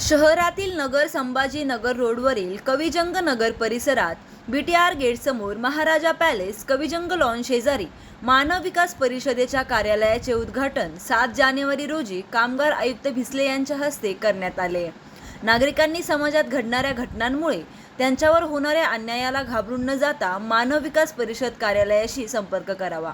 शहरातील नगर संभाजी नगर रोडवरील कविजंग नगर परिसरात बी टी आर गेटसमोर महाराजा पॅलेस कविजंग लॉन शेजारी मानव विकास परिषदेच्या कार्यालयाचे उद्घाटन सात जानेवारी रोजी कामगार आयुक्त भिसले यांच्या हस्ते करण्यात आले. नागरिकांनी समाजात घडणाऱ्या घटनांमुळे त्यांच्यावर होणाऱ्या अन्यायाला घाबरून न जाता मानव विकास परिषद कार्यालयाशी संपर्क करावा.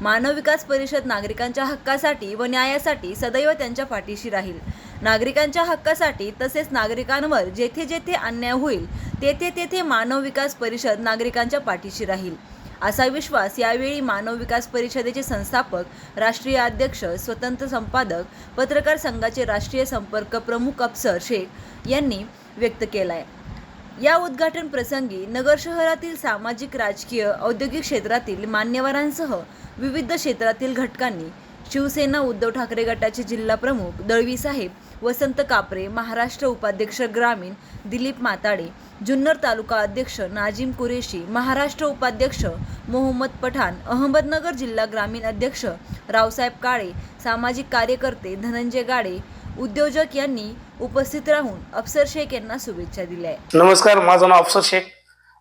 मानव विकास परिषद नागरिकांच्या हक्कासाठी व न्यायासाठी सदैव त्यांच्या पाठीशी राहील. नागरिकांच्या हक्कासाठी तसेच नागरिकांवर जेथे जेथे अन्याय होईल तेथे तेथे मानव विकास परिषद नागरिकांच्या पाठीशी राहील. असा विश्वास यावेळी मानव विकास परिषदेचे संस्थापक राष्ट्रीय अध्यक्ष स्वतंत्र संपादक पत्रकार संघाचे राष्ट्रीय संपर्क प्रमुख अफसर शेख यांनी व्यक्त केला आहे या उद्घाटन प्रसंगी नगर शहरातील सामाजिक राजकीय औद्योगिक क्षेत्रातील मान्यवरांसह विविध क्षेत्रातील घटकांनी शिवसेना उद्धव ठाकरे गटाचे जिल्हा प्रमुख दळवी साहेब वसंत कापरे महाराष्ट्र उपाध्यक्ष ग्रामीण दिलीप माताडे जुन्नर तालुका अध्यक्ष नाजिम कुरेशी महाराष्ट्र उपाध्यक्ष मोहम्मद पठाण अहमदनगर जिल्हा ग्रामीण अध्यक्ष रावसाहेब काळे सामाजिक कार्यकर्ते धनंजय गाडे उद्योजक यांनी उपस्थित राहून अफसर शेख यांना शुभेच्छा दिल्या आहेत. नमस्कार माझं नाव अफसर शेख.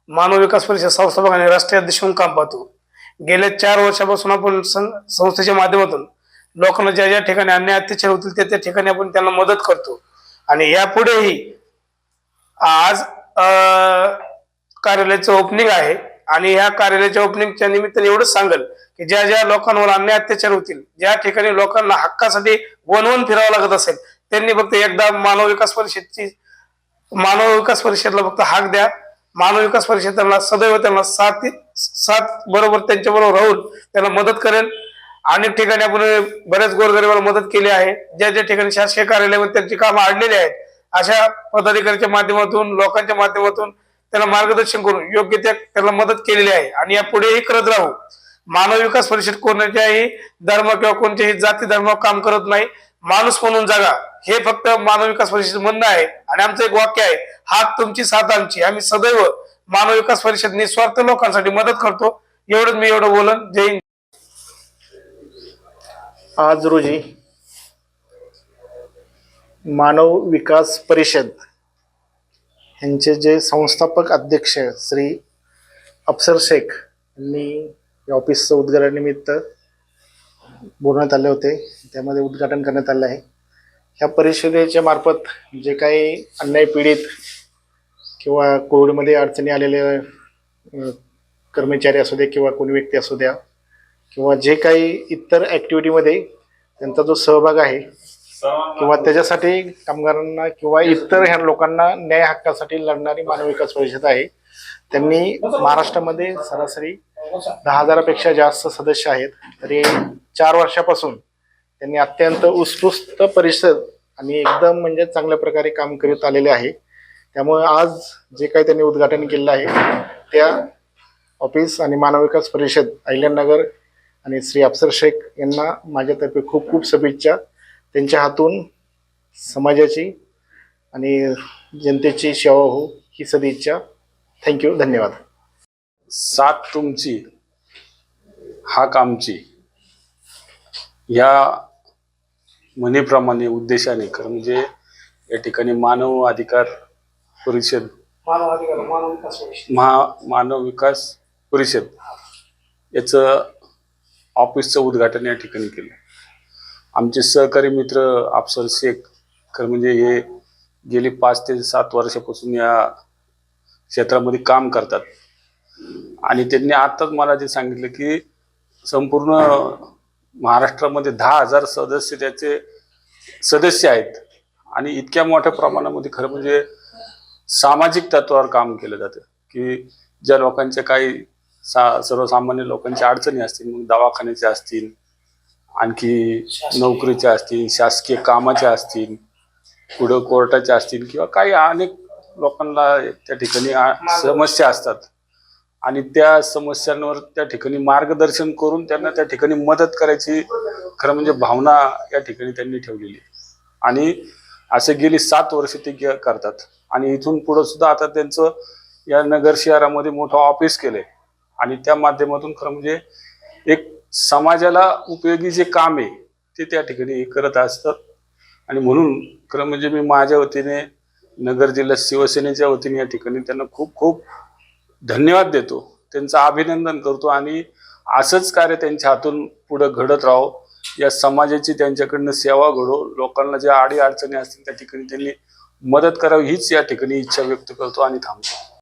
मानव विकास परिषद संस्थापक आणि राष्ट्रीय अध्यक्ष म्हणून काम पाहतो. गेल्या चार वर्षापासून आपण संस्थेच्या माध्यमातून लोकांना ज्या ज्या ठिकाणी अन्याय अत्याचार होतील त्या त्या ठिकाणी आपण त्यांना मदत करतो. आणि यापुढेही आज कार्यालयाचं ओपनिंग आहे. आणि ह्या कार्यालयाच्या ओपनिंगच्या निमित्ताने एवढंच सांगेल की ज्या ज्या लोकांवर अन्याय अत्याचार होतील ज्या ठिकाणी लोकांना हक्कासाठी वनवून फिरावं लागत असेल त्यांनी फक्त एकदा मानव विकास परिषदची मानव विकास परिषदला फक्त हाक द्या. मानव विकास परिषद त्यांना सदैव त्यांना साथ साथ बरोबर त्यांच्याबरोबर राहून त्यांना मदत करेल. अनेक ठिकाणी आपण बऱ्याच गोरगरिबाला मदत केली आहे. ज्या ज्या ठिकाणी शासकीय कार्यालयामध्ये त्यांची कामं अडलेली आहेत अशा पदाधिकाऱ्यांच्या माध्यमातून लोकांच्या माध्यमातून त्याला मार्गदर्शन करून योग्य त्या त्याला मदत केलेली आहे. आणि यापुढेही करत राहू. मानव विकास परिषद कोणाच्याही धर्म किंवा कोणत्याही जाती धर्मावर काम करत नाही. माणूस म्हणून जगा. हे फक्त मानव विकास परिषद म्हणणं आहे. आणि आमचं एक वाक्य आहे हात तुमची साथ आमची. आम्ही सदैव मानव विकास परिषद निस्वार्थ लोकांसाठी मदत करतो. एवढंच मी एवढं बोलन. जय आज रोजी मानव विकास परिषद यांचे जे संस्थापक अध्यक्ष श्री अफसर शेख यांनी या ऑफिसचं उद्घाटनानिमित्त बोलण्यात आले होते. त्यामध्ये उद्घाटन करण्यात आलं आहे. ह्या परिषदेच्या मार्फत जे काही अन्याय पीडित किंवा कोविडमध्ये अडचणी आलेले कर्मचारी असू दे किंवा कोणी व्यक्ती असू द्या किंवा जे काही इतर ॲक्टिव्हिटीमध्ये त्यांचा जो सहभाग आहे किंवा त्याच्यासाठी कामगारांना किंवा इतर ह्या लोकांना न्याय हक्कासाठी लढणारी मानव विकास परिषद आहे. त्यांनी महाराष्ट्रामध्ये सरासरी दहा हजारापेक्षा जास्त सदस्य आहेत. तरी चार वर्षापासून त्यांनी अत्यंत उत्कृष्ट परिषद आणि एकदम म्हणजे चांगल्या प्रकारे काम करत आलेले आहे. त्यामुळे आज जे काही त्यांनी उद्घाटन केलेलं आहे त्या ऑफिस आणि मानव विकास परिषद अहिल्यानगर आणि श्री अफसर शेख यांना माझ्यातर्फे खूप खूप शुभेच्छा. त्यांच्या हातून समाजाची आणि जनतेची सेवा हो ही सदिच्छा थँक्यू धन्यवाद. साथ तुमची हाक आमची या म्हणीप्रमाणे उद्देशाने खरं म्हणजे या ठिकाणी मानव अधिकार परिषद मानव अधिकार मानव विकास परिषद. महा मानव विकास परिषद याचं ऑफिसचं उद्घाटन या ठिकाणी केलं. आमचे सहकारी मित्र अफसर शेख खरं म्हणजे हे गेली पाच ते सात वर्षापासून या क्षेत्रामध्ये काम करतात. आणि त्यांनी आत्ताच मला जे सांगितलं की संपूर्ण महाराष्ट्रामध्ये दहा हजार सदस्य त्याचे सदस्य आहेत. आणि इतक्या मोठ्या प्रमाणामध्ये खरं म्हणजे सामाजिक तत्वावर काम केलं जातं की ज्या लोकांच्या काही सा सर्वसामान्य लोकांच्या अडचणी असतील मग दवाखान्याच्या असतील आणखी नोकरीच्या असतील शासकीय कामाच्या असतील पुढं कोर्टाच्या असतील किंवा काही अनेक लोकांना त्या ठिकाणी समस्या असतात. आणि त्या समस्यांवर त्या ठिकाणी मार्गदर्शन करून त्यांना त्या ठिकाणी मदत करायची खरं म्हणजे भावना या ठिकाणी त्यांनी ठेवलेली. आणि असे गेली सात वर्ष ते करतात. आणि इथून पुढं सुद्धा आता त्यांचं या नगर शहरामध्ये मोठं ऑफिस केलंय. आणि त्या माध्यमातून खरं म्हणजे एक समाजाला उपयोगी जे काम आहे ते त्या ठिकाणी करत असतात. आणि म्हणून खरं म्हणजे मी माझ्या वतीने नगर जिल्हा शिवसेनेच्या वतीने या ठिकाणी त्यांना खूप खूप धन्यवाद देतो. त्यांचं अभिनंदन करतो आणि असंच कार्य त्यांच्या हातून पुढं घडत राहो. या समाजाची त्यांच्याकडनं सेवा घडो. लोकांना ज्या आडी अडचणी असतील त्या ठिकाणी त्यांनी मदत करावी हीच या ठिकाणी इच्छा व्यक्त करतो आणि थांबतो.